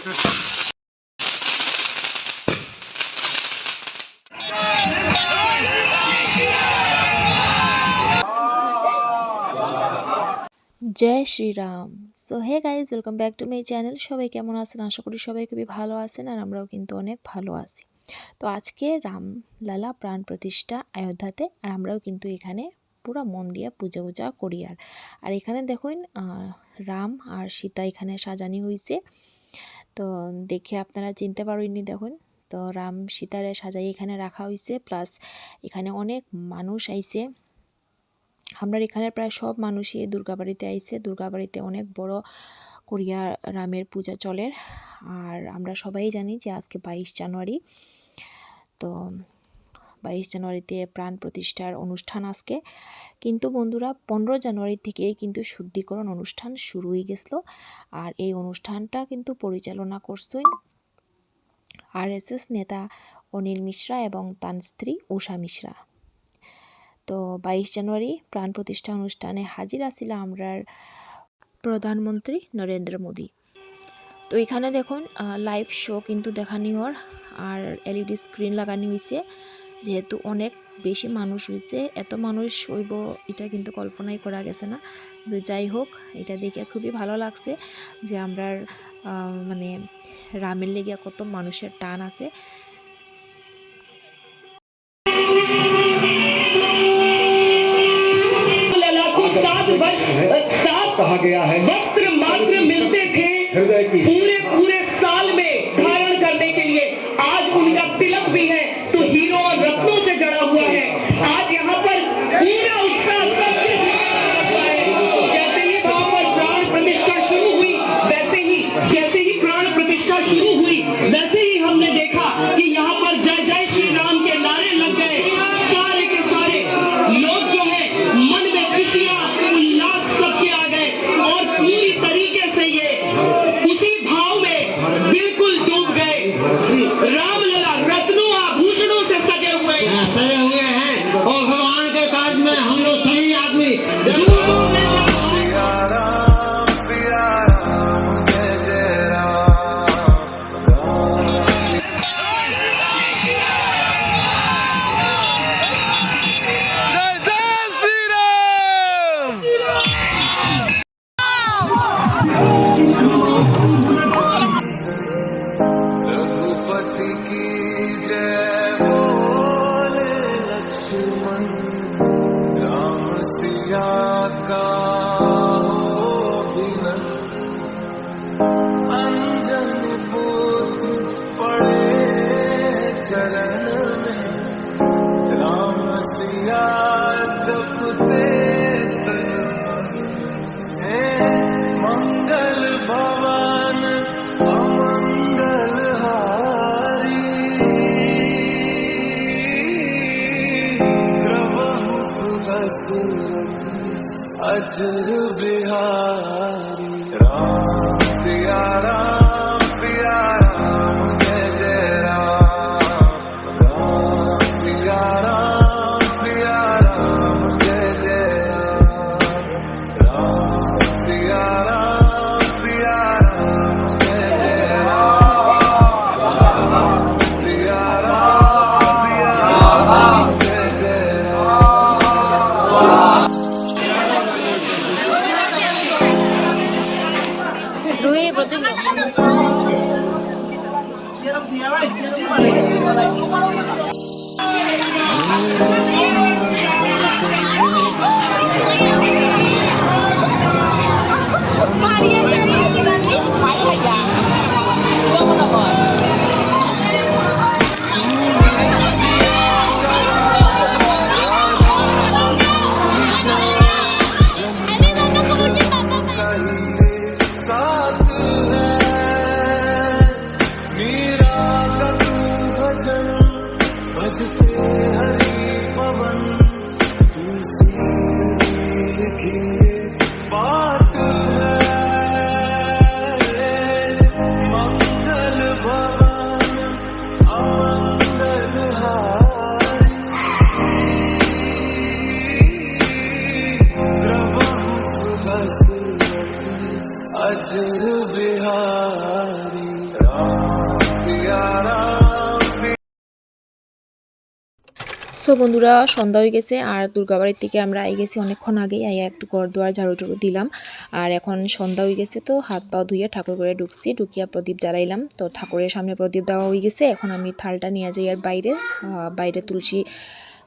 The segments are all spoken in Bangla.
Joy Shriram. So hey guys welcome back to my channel সবাই কেমন আছেন? আশা করি সবাই খুবই ভালো আছেন আর আমরাও কিন্তু অনেক ভালো আছি। তো আজকে রামলালা প্রাণ প্রতিষ্ঠা অযোধ্যাতে আর আমরাও কিন্তু এখানে পুরো মন দিয়ে পূজা উজা করি আর। আর এখানে দেখুন রাম আর সীতা এখানে সাজানি হয়েছে তো দেখে আপনারা চিনতে পারেননি দেখুন। তো রাম সীতারে সাজাই এখানে রাখা হয়েছে প্লাস এখানে অনেক মানুষ আইছে। আমরা এখানে প্রায় সব মানুষই দুর্গাবাড়িতে আইছে। দুর্গাবাড়িতে অনেক বড় করিয়া রামের পূজা চলের আর আমরা সবাই জানি যে আজকে বাইশ জানুয়ারি। তো বাইশ জানুয়ারিতে প্রাণ প্রতিষ্ঠার অনুষ্ঠান আজকে। কিন্তু বন্ধুরা, পনেরো জানুয়ারি থেকেই কিন্তু শুদ্ধিকরণ অনুষ্ঠান শুরু হয়ে গেছিল। আর এই অনুষ্ঠানটা কিন্তু পরিচালনা করছেন আরএসএস নেতা অনিল মিশ্রা এবং তার স্ত্রী উষা মিশ্রা। তো বাইশ জানুয়ারি প্রাণ প্রতিষ্ঠা অনুষ্ঠানে হাজির আসিল আমরার প্রধানমন্ত্রী নরেন্দ্র মোদী। তো এখানে দেখুন লাইভ শো কিন্তু দেখানি ওর, আর এলইডি স্ক্রিন লাগানি হয়েছে যেহেতু অনেক বেশি মানুষ হয়েছে এত মানুষ হইব এটা কিন্তু কল্পনাই করা গেছে না কিন্তু যাই হোক এটা দেখে খুবই ভালো লাগছে যে আমরা মানে রামের লেগে কত মানুষের টান আছে लला को सात वर्ष सात कहा गया है वस्त्र मात्र मिलते थे हृदय की पूरे पूरे साल में धारण करने के लिए आज उनका तिलक भी है रत्नों से जड़ा हुआ है। आज यहाँ पर पूरा उत्साह राम सिया का अभिनंदन अंजन पुत्र पड़े चरण अजर बिहारी you. তো বন্ধুরা, সন্ধ্যা হয়ে গেছে আর দুর্গাবাড়ির থেকে আমরা আই গেছি অনেকক্ষণ আগেই। আই একটু ঘরদুয়ার ঝাড়ু টুড়ু দিলাম। আর এখন সন্ধ্যা হয়ে গেছে তো হাত পা ধুয়ে ঠাকুর করে ঢুকছি। ঢুকিয়া প্রদীপ জ্বালাইলাম। তো ঠাকুরের সামনে প্রদীপ দেওয়া হয়ে গেছে। এখন আমি থালটা নিয়ে যাই আর বাইরে। বাইরে তুলসী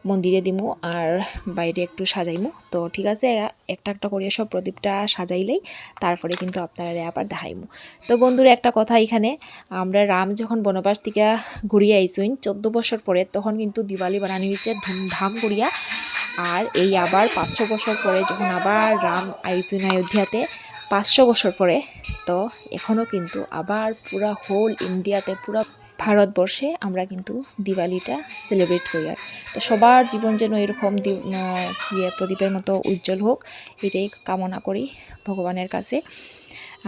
মন্দিরে দিমু আর বাইরে একটু সাজাইমু। তো ঠিক আছে, একটা একটা করিয়া সব প্রদীপটা সাজাইলেই তারপরে কিন্তু আপনারা আবার দেখাইমু। তো বন্ধুরা, একটা কথা এখানে, আমরা রাম যখন বনবাস থেকে ঘুরিয়ে আইসুইন, চোদ্দ বছর পরে তখন কিন্তু দিওয়ালি বানানি হয়েছে ধুমধাম করিয়া। আর এই আবার পাঁচশো বছর পরে যখন আবার রাম আইসইন অযোধ্যাতে পাঁচশো বছর পরে, তো এখনও কিন্তু আবার পুরা হোল ইন্ডিয়াতে পুরা ভারতবর্ষে আমরা কিন্তু দিওয়ালিটা সেলিব্রেট করি আর। তো সবার জীবন যেন এরকম ইয়ে প্রদীপের মতো উজ্জ্বল হোক, এটাই কামনা করি ভগবানের কাছে।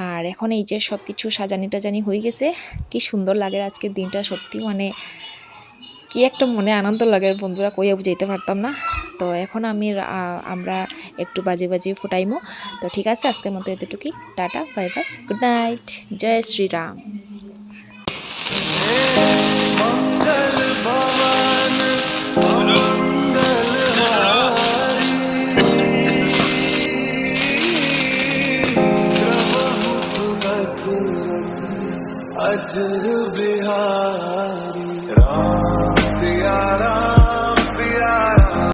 আর এখন এই যে সব কিছু সাজানি টাজানি হয়ে গেছে, কি সুন্দর লাগে আজকের দিনটা, সত্যি মানে কি একটা মনে আনন্দ লাগে বন্ধুরা, কইয়া বুঝাইতে পারতাম না। তো এখন আমি রা- আমরা একটু বাজে বাজে ফুটাইমো তো ঠিক আছে আজকের মতো এতটুকুই tata bye bye good night জয় শ্রীরাম मंगल भवन मंगलहारी अजर बिहारी राम